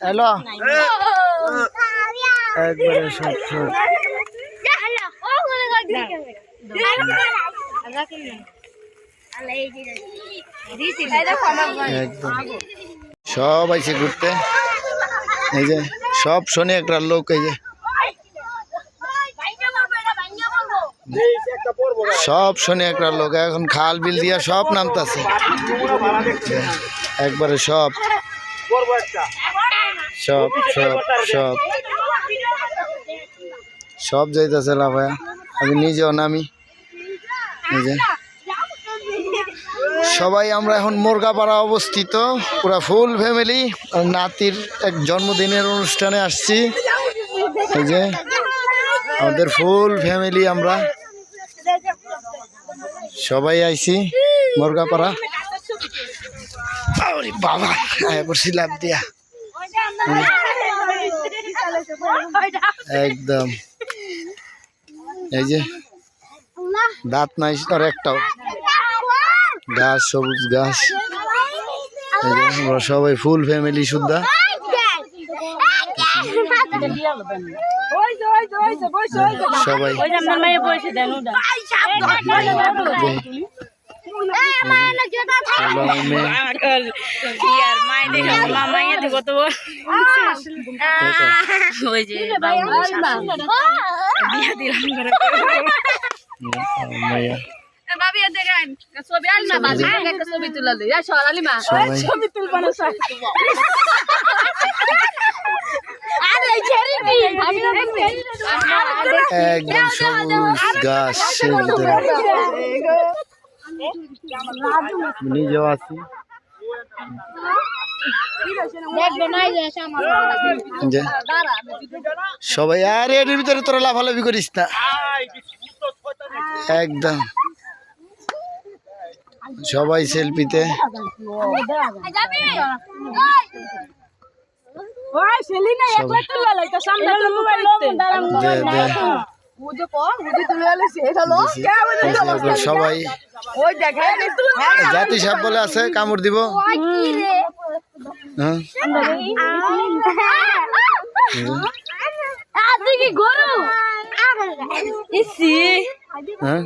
Hello. একবারে সব একদম। সব ঘুরতে। এই যে, সব শনি একটা লোক, এই যে। সব শনি একটা লোক, এখন খাল বিল দিয়া সব নামতাছে। একবারে সব। সব সব সব। সব যাইতেছে লাভায়া আমি নিজেও নামি। যে সবাই আমরা এখন মুরগাপাড়া অবস্থিত। পুরা ফুল ফ্যামিলি। নাতির এক জন্মদিনের অনুষ্ঠানে আসছি। এই যে আমাদের ফুল ফ্যামিলি আমরা। সবাই আইছি মুরগাপাড়া। বাবা পড়ছি লাভ দিয়া। একদম। এই যে দাঁত নাই আর একটাও। গাছ সবুজ গাছ আমরা সবাই ফুল ফ্যামিলি সুদ্ধা সবাই। মেয়ে। মাইয়া সবাই একদম সবুজ গাছ নিজেও আছি। সবাই আর এর ভিতরে তোরা লাফালাফি করিস না। একদম। সবাই সেলফিতে। দে দে দিছি। সবাই জাতি সাপ বলে আছে কামড় দিব হ্যাঁ হ্যাঁ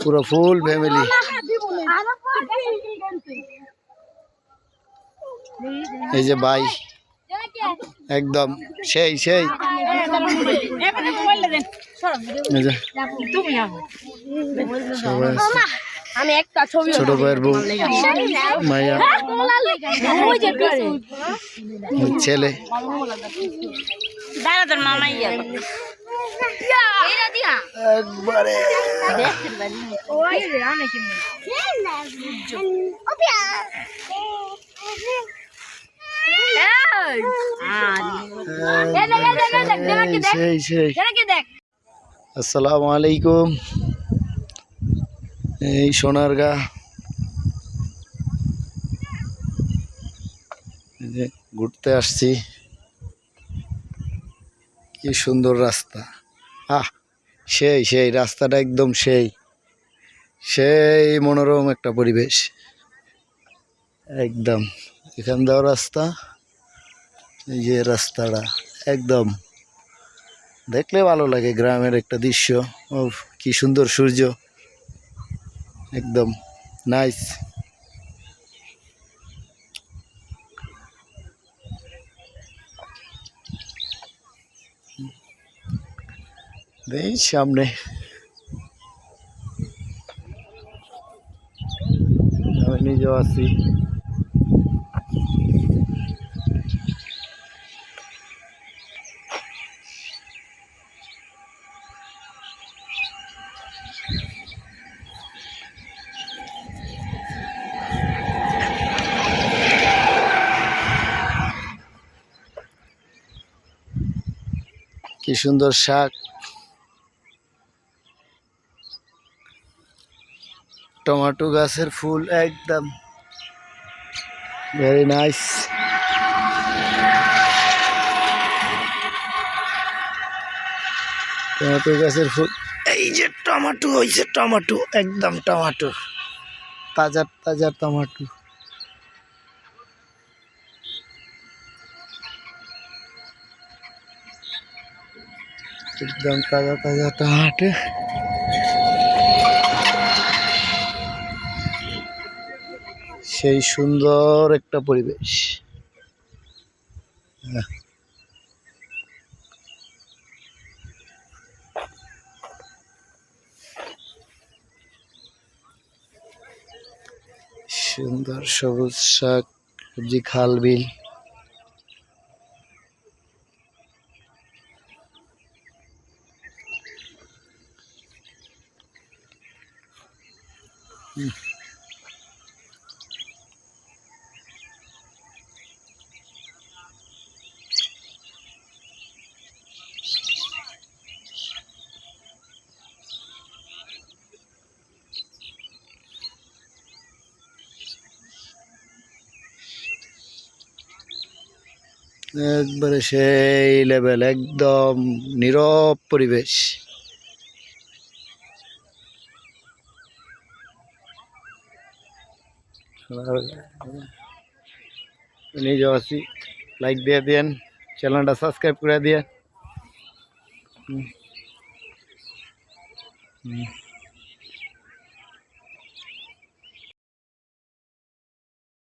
পুরো ফুল ফ্যামিলি এই যে ভাই একদম সেই সেই। ছোট ভাইয়ের বউ ছেলে। একবারে। আসসালামু আলাইকুম এই সোনারগা ঘুরতে আসছি। কি সুন্দর রাস্তা। আহ, সেই সেই, রাস্তাটা একদম সেই। সেই মনোরম একটা পরিবেশ। একদম। এখান দেওয়া রাস্তা। যে রাস্তাটা, একদম। দেখলে ভালো লাগে গ্রামের একটা দৃশ্য। ও কি সুন্দর সূর্য। একদম নাইস এই সামনে। আমি নিজেও আছি। কি সুন্দর শাক। টমেটো গাছের ফুল একদম। ভেরি নাইস টমেটো গাছের ফুল। এই যে টমেটো হয়েছে টমেটো, একদম টমেটো। তাজা তাজা টমেটো। একদম তাজা তাজা টাটে সেই সুন্দর একটা পরিবেশ আহ। সুন্দর সবুজ শাক সবজি খাল বিল একবারে সেই লেভেল একদম নীরব পরিবেশ। নিজে আছি লাইক দিয়ে দিয়েন চ্যানেলটা সাবস্ক্রাইব করে দিয়ে হুম। হুম।